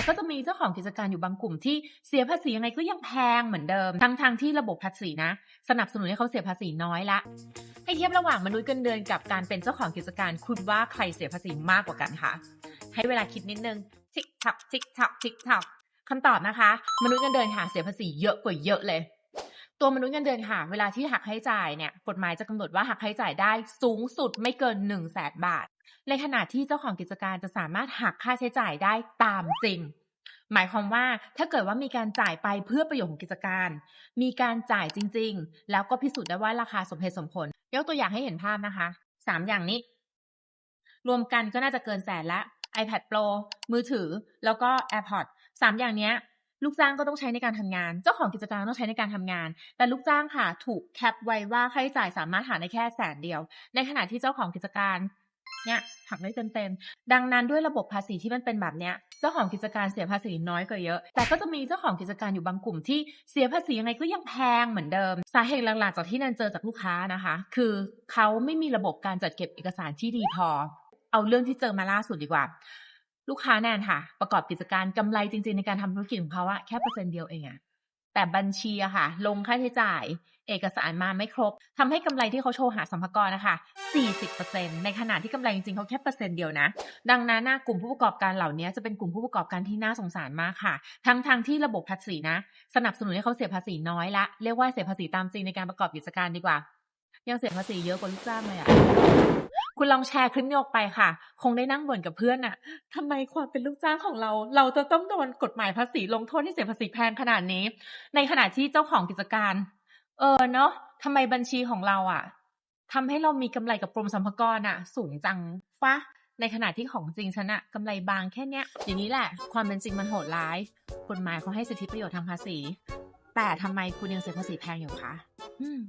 แต่ก็จะมีเจ้าของกิจการอยู่บางกลุ่มที่เสียภาษียังไงก็ยังแพงเหมือนเดิม ทั้งทางที่ระบบภาษีนะ สนับสนุนให้เขาเสียภาษีน้อยละ ให้เทียบระหว่างมนุษย์เงินเดือนกับการเป็นเจ้าของกิจการคุณว่าใครเสียภาษีมากกว่ากันคะให้เวลาคิดนิดนึงทิกทักทิกทักทิกทักคำตอบนะคะ มนุษย์เงินเดือนค่ะเสียภาษีเยอะกว่าเยอะเลยตัวมนุษย์เงินเดือนค่ะ เวลาที่หักค่าใช้จ่ายเนี่ย กฎหมายจะกำหนดว่าหักค่าใช้จ่ายได้สูงสุดไม่เกิน1นึ่งแสนบาท ในขณะที่เจ้าของกิจการจะสามารถหักค่าใช้จ่ายได้ตามจริง หมายความว่าถ้าเกิดว่ามีการจ่ายไปเพื่อประโยชน์ของกิจการ มีการจ่ายจริง ๆ แล้วก็พิสูจน์ได้ว่าราคาสมเหตุสมผล ยกตัวอย่างให้เห็นภาพนะคะสามอย่างนี้ รวมกันก็น่าจะเกินแสนละ iPad Pro มือถือ แล้วก็ AirPods สามอย่างเนี้ยลูกจ้างก็ต้องใช้ในการทำงาน เจ้าของกิจการต้องใช้ในการทำงาน แต่ลูกจ้างค่ะถูกแคปไว้ว่าค่าใช้จ่ายสามารถหาได้แค่แสนเดียว ในขณะที่เจ้าของกิจการ เนี่ยหักได้เต็มๆ ดังนั้นด้วยระบบภาษีที่มันเป็นแบบเนี้ย เจ้าของกิจการเสียภาษีน้อยกว่าเยอะ แต่ก็จะมีเจ้าของกิจการอยู่บางกลุ่มที่เสียภาษียังไงก็ยังแพงเหมือนเดิม สาเหตุหลักๆจากที่นันเจอจากลูกค้านะคะ คือเขาไม่มีระบบการจัดเก็บเอกสารที่ดีพอ เอาเรื่องที่เจอมาล่าสุดดีกว่า ลูกค้าแนนค่ะ ประกอบกิจการกำไรจริง ๆ ในการทำธุรกิจของเขาอะแค่เปอร์เซ็นต์เดียวเองอะ แต่บัญชีอะค่ะ ลงค่าใช้จ่าย เอกสารมาไม่ครบทำให้กำไรที่เขาโชว์หาสัมภาระนะคะ40%ในขณะที่กำไรจริงๆเขาแค่เปอร์เซ็นต์เดียวนะ ดังนั้นนะกลุ่มผู้ประกอบการเหล่านี้จะเป็นกลุ่มผู้ประกอบการที่น่าสงสารมากค่ะ ทั้งทางๆที่ระบบภาษีนะ สนับสนุนให้เขาเสียภาษีน้อยละเรียกว่าเสียภาษีตามจริงในการประกอบกิจการดีกว่า ยังเสียภาษีเยอะกว่าลูกจ้างเลยอะ คุณลองแชร์คลิปนี้ออกไปค่ะ คงได้นั่งบ่นกับเพื่อนอะทำไมความเป็นลูกจ้างของเรา เราจะต้องโดนกฎหมายภาษีลงโทษที่เสียภาษีแพงขนาดนี้ ในขณะที่เจ้าของกิจการ เออเนาะทำไมบัญชีของเราอะทำให้เรามีกำไรกับกรมสรรพากรอะสูงจังฟะในขณะที่ของจริงฉันอะกำไรบางแค่เนี้ย อย่างนี้แหละ ความเป็นจริงมันโหดร้ายกฎหมายเขาให้สิทธิประโยชน์ทางภาษี แต่ทำไมคุณยังเสียภาษีแพงอยู่คะอืม